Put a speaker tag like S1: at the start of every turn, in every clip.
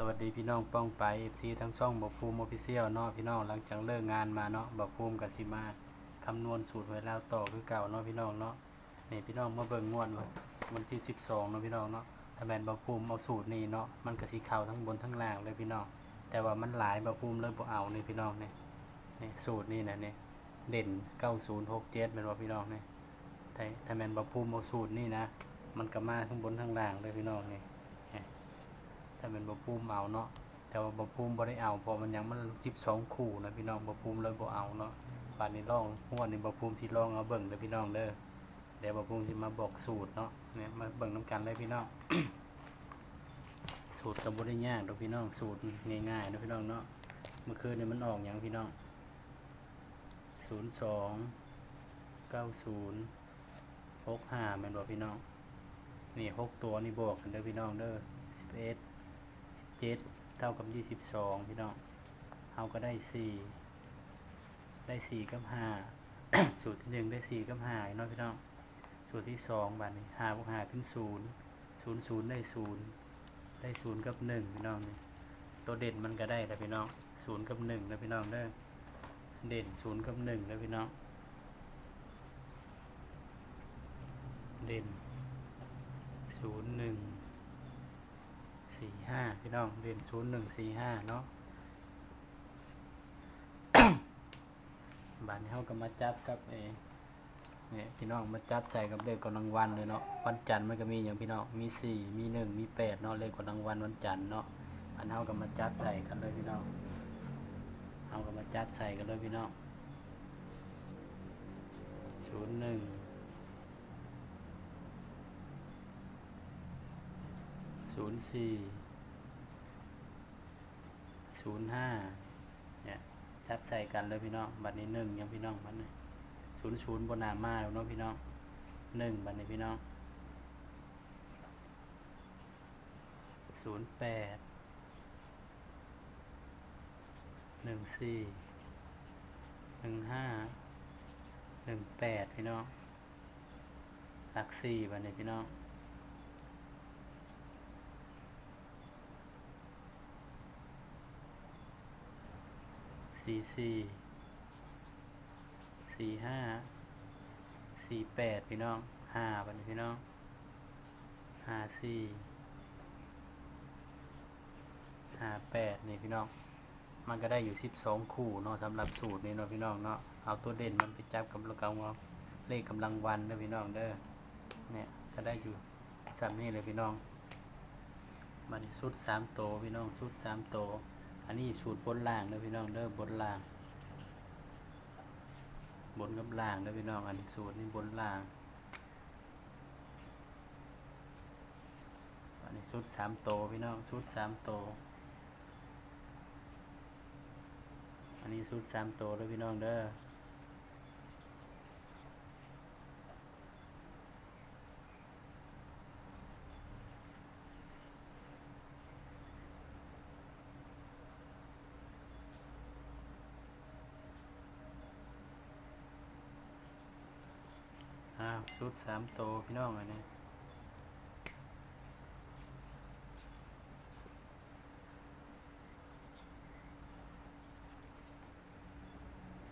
S1: สวัสดีพี่น้องป้องไป FC ทั้งช่องบอกภูมิออฟฟิเชียลเนาะพี่น้องหลังจากเลิกงานมาเนาะบอกภูมิกับสิมาคำนวณสูตรไว้แล้วต่อคือเก่าเนาะพี่น้องเนาะนี่พี่น้องมาเบิ่งงวดวันวันที่12เนาะพี่น้องเนาะถ้าแมนบอกภูมิเอาสูตรนี้เนาะมันก็สิเข้าทั้งบนทั้งล่างเลยพี่น้อง แต่ว่ามันหลายบอกภูมิเลยบ่เอานี่พี่น้องเนี่ยนี่สูตรนี้นะเนี่ยเด่น9067เป็นว่าพี่น้องเนี่ถ้าถ้าแมนบอกภูมิเอาสูตรนี้นะ มันก็มาทั้งบนทั้งล่างเลยพี่น้องนี่ถ้าเป็นบะพูมเอาเนาะแต่ว่าบะพูมบ่ได้เอาเพราะมันยังมันสิบสองคู่นะพี่น้องบะพูมเลยบ่เอาเนาะป่านนี้ลองหัวนี่บะพูมที่ลองเอาเบิ่งเด้อพี่น้องเด้อเดี๋ยวบะพูมสิมาบอกสูตรเนาะเนี่ยมาเบิ่งนํกันเลยพี่น้องสูตรก็บ่ได้ยากดอกพี่น้องสูตรง่ายๆเนะพี่น้องเนาะเมื่อคืนนี่มันออกหยังพี่น้องศูนย์สองเก้าศูนย์หกห้าแม่นบ่พี่น้องนี่หกตัวนี่บวกกันเด้อพี่น้องเด้อสิบ เจ็ดเท่ากับยี่สิบสองพี่น้องเราก็ได้สี่ได้สี่กับห้าสูตรที่หนึ่งได้สี่กับห้าเนาะพี่น้องสูตรที่สองบัดนี้ห้าบวกห้าเป็นศูนย์ศูนย์ศูนย์ได้ศูนย์ได้ศูนย์กับหนึ่งพี่น้องนี่ตัวเด่นมันก็ได้แล้วพี่น้องศูนย์กับหนึ่งแล้วพี่น้องเด้อเด่นศูนย์กับหนึ่งแล้วพี่น้องเด่นศูนย์หนึ่ง ห้าพี่น้องเรียนศูนย์หนึ่งสี่ห้าเนาะบานนี้เขาก็มาจับกับเอเนี่ยพี่น้องมาจับใส่กับเลขกำลังวันเลยเนาะวันจันทร์มันก็มีอย่างพี่น้องมีสี่มีหนึ่งมีแปดเนาะเลขกำลังวันวันจันทร์เนาะอันเขาก็มาจับใส่กันเลยพี่น้องเขาก็มาจับใส่กันเลยพี่น้องศูนย์หนึ่งศูนย์สี่ ศูนย์ห้าเนี่ยทับใส่กันเลยพี่น้องบัตรนี้หนึ่งยังพี่น้องบัตรนี้ศูนย์ศูนย์บนหนามาแล้วเนาะพี่น้องหนึ่งบัตรนี้พี่น้องศูนย์แปดหนึ่งสี่หนึ่งห้าหนึ่งแปดพี่น้องหลักสี่บัตรนี้พี่น้อง สี่สี่สี่ห้าสี่แปดพี่น้องห้าบันพี่น้องห้าสี่ห้าแปดนี่พี่น้อง มันก็ได้อยู่สิบสองคู่เนาะสำหรับสูตรนี้เนาะพี่น้องเนาะเอาตัวเด่นมันไปจับกับกำลังเลขกำลังวันเด้อพี่น้องเด้อเนี่ยก็ได้อยู่สามนี่เลยพี่น้องบัดนี้สุดสามโตพี่น้องสุดสามโต อันนี้สูตรบนล่างเด้อพี่น้องเด้อบนล่าง บนกับล่างเด้อพี่น้อง อันนี้สูตรนี่บนล่าง อันนี้สูตรสามโตพี่น้องสูตรสามโต อันนี้สูตรสามโตเด้อพี่น้องเด้อาวสูตรสามโตพี่น้องอันนี้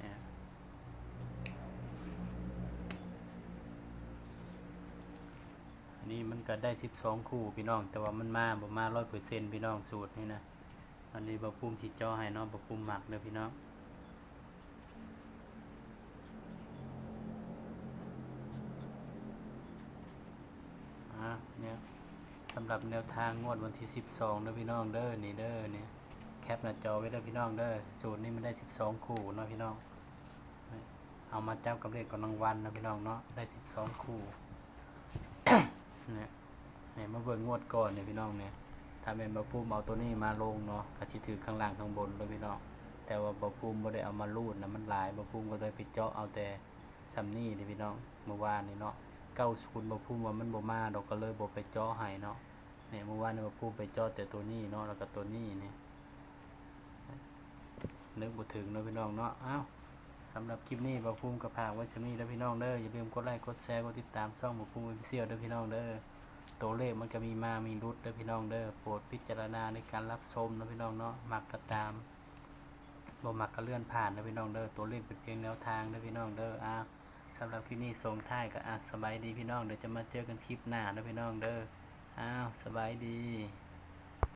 S1: เนี่ยนี่มันก็ได้สิบสองคู่พี่น้อง แต่ว่ามันมาบ่มาร้อยเปอร์เซ็นต์พี่น้องสูตรนี่นะอันนี้บะพุ่มที่จอให้เนาะบะพุ่มหมักเด้อพี่น้อง อะเนี่ย สำหรับแนวทางงวดวันที่สิบสองเด้อพี่น้องเด้อนี่เด้อเนี่ยแคปหน้าจอไว้เด้อพี่น้องเด้อสูตรนี้มันได้สิบสองคู่เนาะพี่น้อง เอามาจับกับเลขกำลังวันนะพี่น้องเนาะได้สิบสองคู่เนี่ยเนี่ยมาเบิ่งงวดก่อนเนี่ยพี่น้องเนี่ยถ้าเป็นบะพุ่มเอาตัวนี้มาลงเนาะก็สิถือข้างล่างข้างบนเลยพี่น้องแต่ว่าบะพุ่มบ่ได้เอามาลูดนะมันหลายบะพุ่มก็เลยไปเจาะเอาแต่ซัมนี่นี่พี่น้องเมื่อวานนี่เนาะเก้าศูนย์บะพุ่มว่ามันบ่มาดอกก็เลยบ่ไปเจาะให้เนาะ เนี่ยเมื่อวานนี่บะพุ่มไปจาะแต่ตัวนี้เนาะแล้วก็ตัวนี้เนี่ยนึกบ่ถึงเนาะพี่น้องเนาะอ้าวสำหรับคลิปนี้บาภูมิกับพากไว้ชมีแล้วพี่น้องเด้ออย่าลืมกดไลค์กดแชร์กดติดตามช่องบาภูมิออฟฟิเชียลเด้อพี่น้องเด้อตัวเลขมันก็มีมามีรุดเด้อพี่น้องเด้อโปรดพิจารณาในการรับชมนะพี่น้องเนาะมักก็ตามบ่มักก็เลื่อนผ่านนะพี่น้องเด้อตัวเลขเป็นเพียงแนวทางนะพี่น้องเด้ออะสำหรับคลิปนี้ส่งท้ายก็อะสบายดีพี่น้องเดี๋ยวจะมาเจอกันคลิปหน้านะพี่น้องเด้อ อ้าว สบายดี